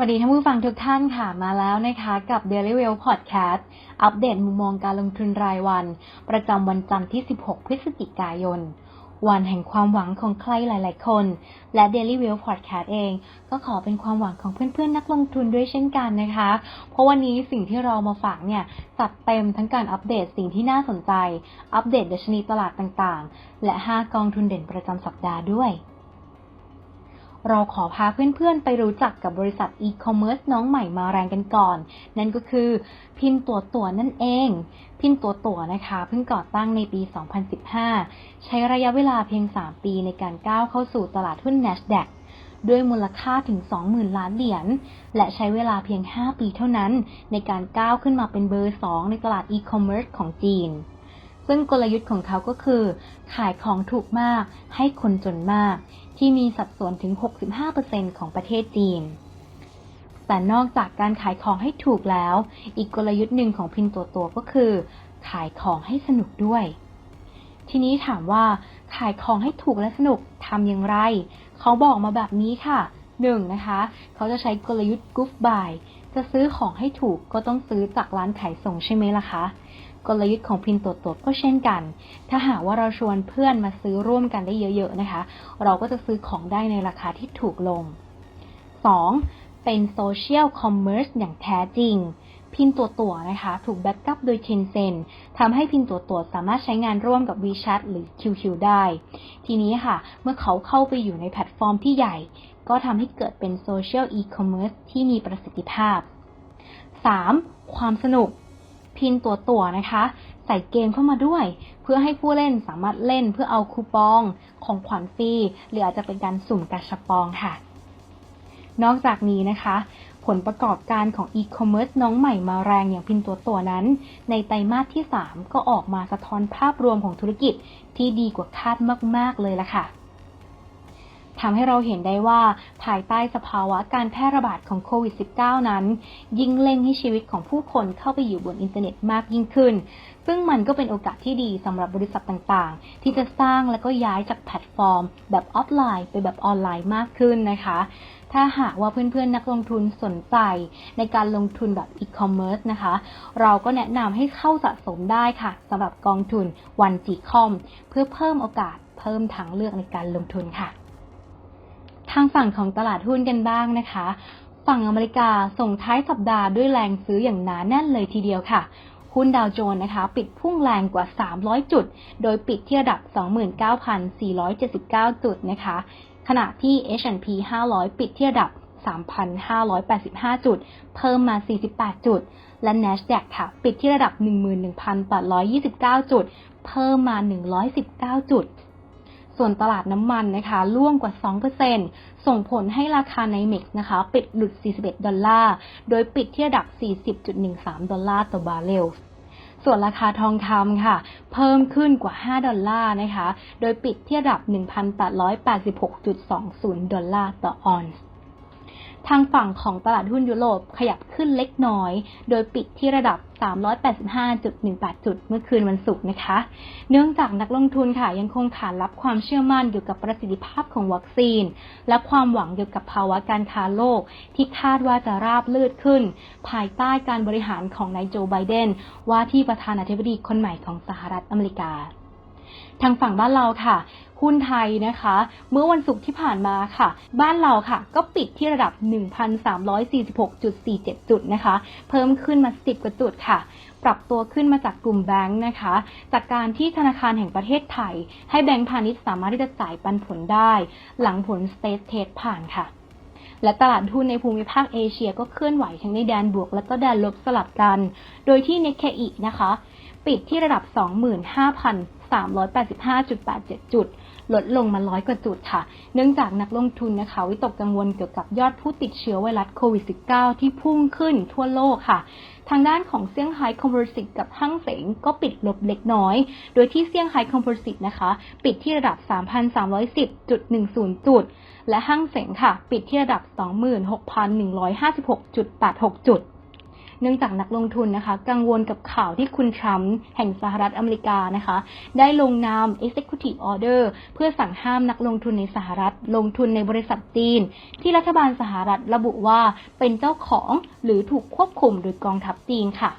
วัสดีท่านผู้ฟังทุกท่านค่ะมาแล้วนะคะกับ Daily Well Podcast อัปเดตมุมมองการลงทุนรายวัน ประจำวันจันทร์ที่ 16 พฤศจิกายน วันแห่งความหวังของใครหลายๆคน และ Daily Well Podcast เอง ก็ขอเป็นความหวังของเพื่อนๆ นักลงทุนด้วยเช่นกันนะคะ เพราะวันนี้สิ่งที่เรามาฝากเนี่ยจัดเต็มทั้งการอัปเดตสิ่งที่น่าสนใจ อัปเดตดัชนีตลาดต่างๆ และ 5 กองทุนเด่นประจำสัปดาห์ด้วย เราขอพาเพื่อนๆ ไปรู้จักกับบริษัทอีคอมเมิร์ซน้องใหม่มาแรงกันก่อน นั่นก็คือพินตัวตัวนั่นเอง พินตัวตัวนะคะเพิ่งก่อตั้งในปี 2015 ใช้ระยะเวลาเพียง 3 ปีในการก้าวเข้าสู่ตลาดหุ้น NASDAQ ด้วยมูลค่าถึง 20,000 ล้านเหรียญ และใช้เวลาเพียง 5 ปีเท่านั้น ในการก้าวขึ้นมาเป็นเบอร์ 2 ในตลาดอีคอมเมิร์ซของจีน ซึ่งกลยุทธ์ของเขาก็คือ ขายของถูกมากให้คนจนมาก ที่มีสัดส่วนถึง 65%ของประเทศจีน แต่นอกจากการขายของให้ถูกแล้ว อีกกลยุทธ์หนึ่งของพินตัวตัวก็คือ ขายของให้สนุกด้วย ทีนี้ถามว่าขายของให้ถูกและสนุกทำอย่างไร เขาบอกมาแบบนี้ค่ะหนึ่งนะคะ เขาจะใช้กลยุทธ์ Goof Buy จะซื้อของให้ถูกก็ต้องซื้อจากร้านขายส่งใช่ไหมล่ะคะ กลยุทธ์ของพินตัวตัวก็เช่นกัน ถ้าหากว่าเราชวนเพื่อนมาซื้อร่วมกันได้เยอะ ๆ นะคะ เราก็จะซื้อของได้ในราคาที่ถูกลง 2. เป็นโซเชียลคอมเมอร์สอย่างแท้จริง พินตัวตัวนะคะ ถูกแบ็กอัพโดย Tencent ทำให้พินตัวตัวสามารถใช้งานร่วมกับ WeChat หรือ QQ ได้ ทีนี้ค่ะ เมื่อเขาเข้าไปอยู่ในแพลตฟอร์มที่ใหญ่ ก็ทำให้เกิดเป็นโซเชียลอีคอมเมิร์ซที่มีประสิทธิภาพ 3. ความสนุก พินตัวตัวนะคะ ใส่เกมเข้ามาด้วย เพื่อให้ผู้เล่นสามารถเล่นเพื่อเอาคูปองของขวัญฟรีหรืออาจจะเป็นการสุ่มกระชับปองค่ะ นอกจากนี้นะคะผลประกอบการของอีคอมเมิร์ซน้องใหม่มาแรงอย่างพินตัวตัวนั้น ในไตรมาสที่ 3 ก็ออกมาสะท้อนภาพรวมของธุรกิจที่ดีกว่าคาดมาก ๆ เลยละค่ะ ทำให้เราเห็นได้ว่าภายใต้สภาวะการแพร่ระบาดของโควิด -19 นั้น ยิ่งเร่งให้ชีวิตของผู้คนเข้าไปอยู่บนอินเทอร์เน็ตมากยิ่งขึ้น ซึ่งมันก็เป็นโอกาสที่ดีสำหรับบริษัทต่างๆ ที่จะสร้างและก็ย้ายจากแพลตฟอร์ม แบบออฟไลน์ไปแบบออนไลน์มากขึ้นนะคะ ถ้าหากว่าเพื่อนๆนักลงทุนสนใจ ในการลงทุนแบบอีคอมเมิร์ซนะคะ เราก็แนะนำให้เข้าสะสมได้ค่ะสำหรับกองทุนวันจีคอมเพื่อเพิ่มโอกาสเพิ่มทางเลือกในการลงทุนค่ะ ทางฝั่งของตลาดหุ้นกันบ้างนะคะ ฝั่งอเมริกาส่งท้ายสัปดาห์ด้วยแรงซื้ออย่างหนาแน่นเลยทีเดียวค่ะหุ้นดาวโจนส์นะคะ ปิดพุ่งแรงกว่า 300 จุด โดยปิดที่ระดับ 29,479 จุดนะคะ ขณะที่ H&P 500 ปิดที่ระดับ 3,585 จุด เพิ่มมา 48 จุด และ NASDAQ ค่ะ ปิดที่ระดับ 11,829 จุด เพิ่มมา 119 จุด ส่วนตลาดน้ำมันนะคะร่วงกว่า 2%ส่งผลให้ราคาในเม็กซ์นะคะ ปิดหลุด 41 ดอลลาร์ โดยปิดที่ระดับ 40.13 ดอลลาร์ต่อบาร์เรลส่วนราคาทองคำค่ะ เพิ่มขึ้นกว่า 5 ดอลลาร์นะคะ โดยปิดที่ระดับ 1,886.20 ดอลลาร์ต่อออนซ์ ทางฝั่งของตลาดหุ้นยุโรปขยับขึ้นเล็กน้อย โดยปิดที่ระดับ 385.18 จุดเมื่อคืนวันศุกร์นะคะ เนื่องจากนักลงทุนค่ะยังคงขานรับความเชื่อมั่นเกี่ยวกับประสิทธิภาพของวัคซีน และความหวังเกี่ยวกับภาวะการค้าโลก ที่คาดว่าจะราบลื่นขึ้น ภายใต้การบริหารของนายโจไบเดนว่าที่ประธานาธิบดีคนใหม่ของสหรัฐอเมริกา ทางฝั่งบ้านเราค่ะหุ้นไทยนะคะ เมื่อวันศุกร์ที่ผ่านมาค่ะ บ้านเราค่ะ ก็ปิดที่ระดับ 1,346.47 จุดนะคะ เพิ่มขึ้นมา 10 กว่าจุดค่ะ ปรับตัวขึ้นมาจากกลุ่มแบงค์นะคะ จากการที่ธนาคารแห่งประเทศไทย ให้แบงค์พาณิชย์สามารถที่จะจ่ายปันผลได้ หลังผลสเตทเทสผ่านค่ะและตลาดหุ้นในภูมิภาคเอเชียก็เคลื่อนไหวทั้งในแดนบวกและก็แดนลบสลับกัน โดยที่ Nikkei นะคะ ปิดที่ระดับ 385.87 จุด ลดลงมาร้อยกว่าจุดค่ะ เนื่องจากนักลงทุนนะคะ วิตกกังวลเกี่ยวกับยอดผู้ติดเชื้อไวรัสโควิด -19 ที่พุ่งขึ้นทั่วโลกค่ะ ทางด้านของเซี่ยงไฮ้คอมโพสิตกับห้างเสงก็ปิดลบเล็กน้อย โดยที่เซี่ยงไฮ้คอมโพสิตนะคะ ปิดที่ระดับ 3,310.10 จุด และห้างเสงค่ะ ปิดที่ระดับ 26,156.86 จุด เนื่องจากนักลงทุนนะคะ กังวลกับข่าวที่คุณทรัมป์แห่งสหรัฐอเมริกานะคะ ได้ลงนาม Executive Order เพื่อสั่งห้ามนักลงทุนในสหรัฐ ลงทุนในบริษัทจีน ที่รัฐบาลสหรัฐระบุว่าเป็นเจ้าของหรือถูกควบคุมโดยกองทัพจีนค่ะ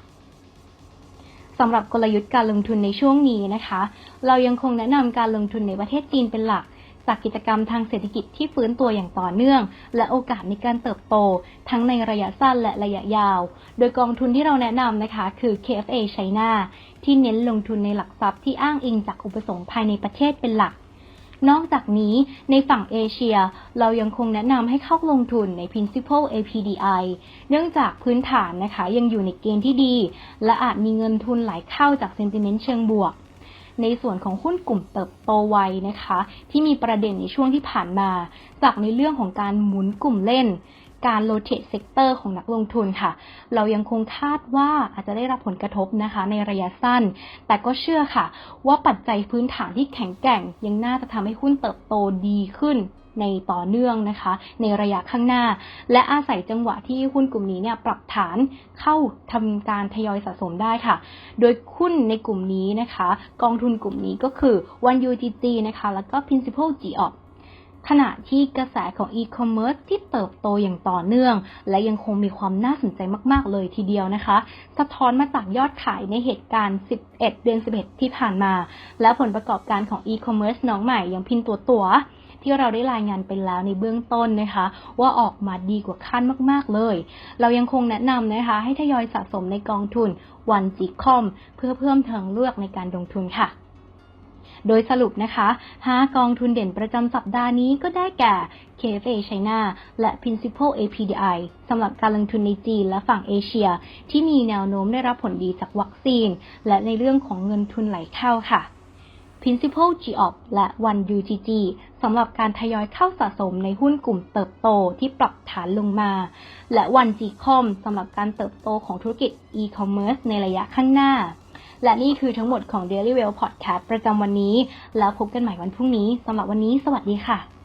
สำหรับกลยุทธ์การลงทุนในช่วงนี้นะคะ เรายังคงแนะนำการลงทุนในประเทศจีนเป็นหลัก จากกิจกรรมทางเศรษฐกิจที่ฟื้นตัวอย่างต่อเนื่อง และโอกาสในการเติบโต ทั้งในระยะสั้นและระยะยาว โดยกองทุนที่เราแนะนำนะคะ คือ KFA China ที่เน้นลงทุนในหลักทรัพย์ที่อ้างอิงจากอุปสงค์ภายในประเทศเป็นหลักนอกจากนี้ในฝั่งเอเชีย เรายังคงแนะนำให้เข้าลงทุนใน Principal APDI เนื่องจากพื้นฐานนะคะยังอยู่ในเกณฑ์ที่ดี และอาจมีเงินทุนไหลเข้าจาก sentiment เชิงบวก ในส่วนของหุ้นกลุ่มเติบโตไวนะคะ ที่มีประเด็นในช่วงที่ผ่านมา จากในเรื่องของการหมุนกลุ่มเล่น การโ o เ a t เซกเตอร์ของนักลงทุนค่ะ เรายังคงคาดว่าอาจจะได้รับผลกระทบนะคะ ในระยะสั้น แต่ก็เชื่อค่ะ ว่าปัจจัยพื้นฐานที่แข็งแกร่ง ยังน่าจะทำให้หุ้นเติบโตดีขึ้นในต่อเนื่องนะคะ ในระยะข้างหน้า และอาศัยจังหวะที่หุ้นกลุ่มนี้เนี่ยปรับฐานเข้าทำการทยอยสะสมได้ค่ะ โดยหุ้นในกลุ่มนี้นะคะ กองทุนกลุ่มนี้ก็คือ One UGG นะคะ แล้วก็ Principal GOP ขณะที่กระแสของ e-commerce ที่เติบโตอย่างต่อเนื่อง และยังคงมีความน่าสนใจมาก ๆ เลยทีเดียวนะคะ สะท้อนมาจากยอดขายในเหตุการณ์ 11 เดือน 11 ที่ผ่านมา และผลประกอบการของ e-commerce น้องใหม่ย่างพินตัวตัวที่เราได้รายงานไปแล้วในเบื้องต้นนะคะ ว่าออกมาดีกว่าคาดมาก ๆ เลย เรายังคงแนะนำนะคะ ให้ทยอยสะสมในกองทุน One g c o m เพื่อเพิ่มทางเลือกในการลงทุนค่ะ โดยสรุปนะคะ 5 กองทุนเด่นประจำสัปดาห์นี้ก็ได้แก่ KFA China และ Principal APDI สำหรับการลงทุนในจีนและฝั่งเอเชีย ที่มีแนวโน้มได้รับผลดีจากวัคซีน และในเรื่องของเงินทุนไหลเข้าค่ะ Principal GOP และ One UGG สำหรับการทยอยเข้าสะสมในหุ้นกลุ่มเติบโตที่ปรับฐานลงมา และ One Gcom สำหรับการเติบโตของธุรกิจ e-commerce ในระยะข้างหน้า และนี่คือทั้งหมดของ Daily Well Podcast ประจำวันนี้ แล้วพบกันใหม่วันพรุ่งนี้สำหรับวันนี้ สวัสดีค่ะ